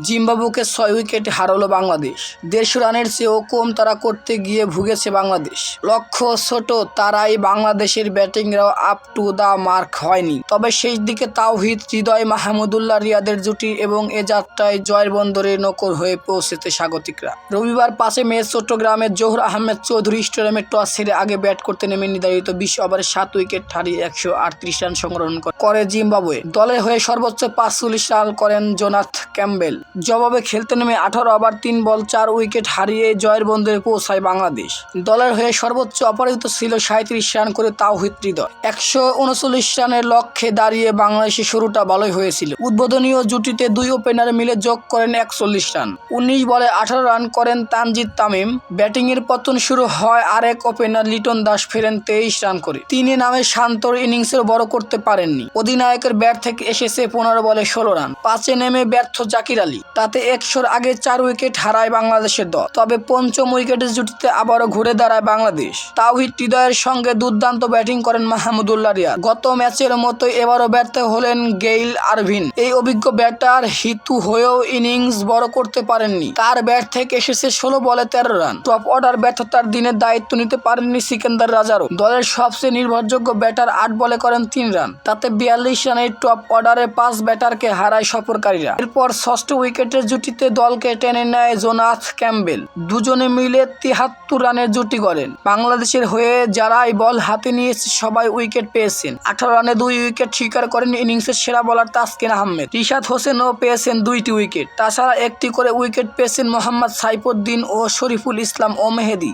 জিম্বাবুকে ছয় উইকেট হারালো বাংলাদেশ। দেড়শো রানের চেয়েও কম তারা করতে গিয়ে ভুগেছে বাংলাদেশ। লক্ষ্য ছোট, তারাই বাংলাদেশের ব্যাটিংরাও আপ টু দ্য মার্ক হয়নি। তবে শেষ দিকে তাওহিদ হৃদয় মাহমুদুল্লাহ রিয়াদের জুটি এবং এ যাত্রায় জয়ের বন্দরে নকর হয়ে পৌঁছেছে স্বাগতিকরা। রবিবার পাঁচে মে চট্টগ্রামের জোহর আহমেদ চৌধুরী স্টেডিয়ামে টস ছেড়ে আগে ব্যাট করতে নেমে নির্ধারিত বিশ ওভারে সাত উইকেট হারিয়ে একশো আটত্রিশ রান সংগ্রহ করে- করে জিম্বাবুয়ে। দলের হয়ে সর্বোচ্চ পাঁচচল্লিশ রান করেন জোনাথ ক্যাম্বেল জবাবে খেলতে নেমে আঠারো ওভার, তিন বল, চার উইকেট হারিয়ে জয়ের বন্দরে পৌঁছায় বাংলাদেশ। দলের হয়ে সর্বোচ্চ অপরাজিত ছিল সাঁত্রিশ রান করে তাওহিদ হৃদয়। একশো উনচল্লিশ রানের লক্ষ্যে দাঁড়িয়ে বাংলাদেশের শুরুটা ভালোই হয়েছিল। উদ্বোধনীয় জুটিতে দুই ওপেনার মিলে যোগ করেন একচল্লিশ রান। উনিশ বলে আঠারো রান করেন তানজিদ তামিম। ব্যাটিংয়ের পতন শুরু হয় আরেক ওপেনার লিটন দাস ফেরেন তেইশ রান করে। তিনি নামে শান্তর ইনিংসের বড় করতে পারেননি। অধিনায়কের ব্যাট থেকে এসেছে পনেরো বলে ষোলো রান। পাঁচে নেমে ব্যর্থ জাকির আলী। তাতে একশোর আগে চার উইকেট হারায় বাংলাদেশের দল। তবে পঞ্চম উইকেটের জুটিতে আবারও ঘুরে দাঁড়ায় বাংলাদেশ। তাওহিদ হৃদয়ের সঙ্গে দুর্দান্ত ব্যাটিং করেন মাহমুদুল্লাহ রিয়াদ। গত ম্যাচের মতো এবারও ব্যর্থ হলেন গেইল আরভিন। এই অভিজ্ঞ ব্যাটার হিতু হয়েও ইনিংস বড় করতে পারেননি। তার ব্যাট থেকে এসেছে ষোলো বলে তেরো রান। টপ অর্ডার ব্যর্থতার দিনের দায়িত্ব নিতে পারেননি সিকান্দার রাজারও। দলের সবচেয়ে নির্ভরযোগ্য ব্যাটার আট বলে করেন তিন রান। তাতে বিয়াল্লিশ রানের টপ অর্ডারে পাঁচ ব্যাটারকে হারায় সফরকারীরা। এরপর ষষ্ঠ উইকেটের জুটিতে দলকে টেনে নেয় জোনাথ ক্যাম্বেল দুজনে মিলে তিহাত্তর রানের জুটি করেন বাংলাদেশের হয়ে যারাই বল হাতে নিয়েছে সবাই উইকেট পেয়েছেন। আঠারো রানে দুই উইকেট স্বীকার করেন ইনিংসের সেরা বলার তাসকিন আহমেদ। রিশাদ হোসেনও পেয়েছেন দুইটি উইকেট। তাছাড়া একটি করে উইকেট পেয়েছেন মোহাম্মদ সাইফুদ্দিন ও শরীফুল ইসলাম ও মেহেদি।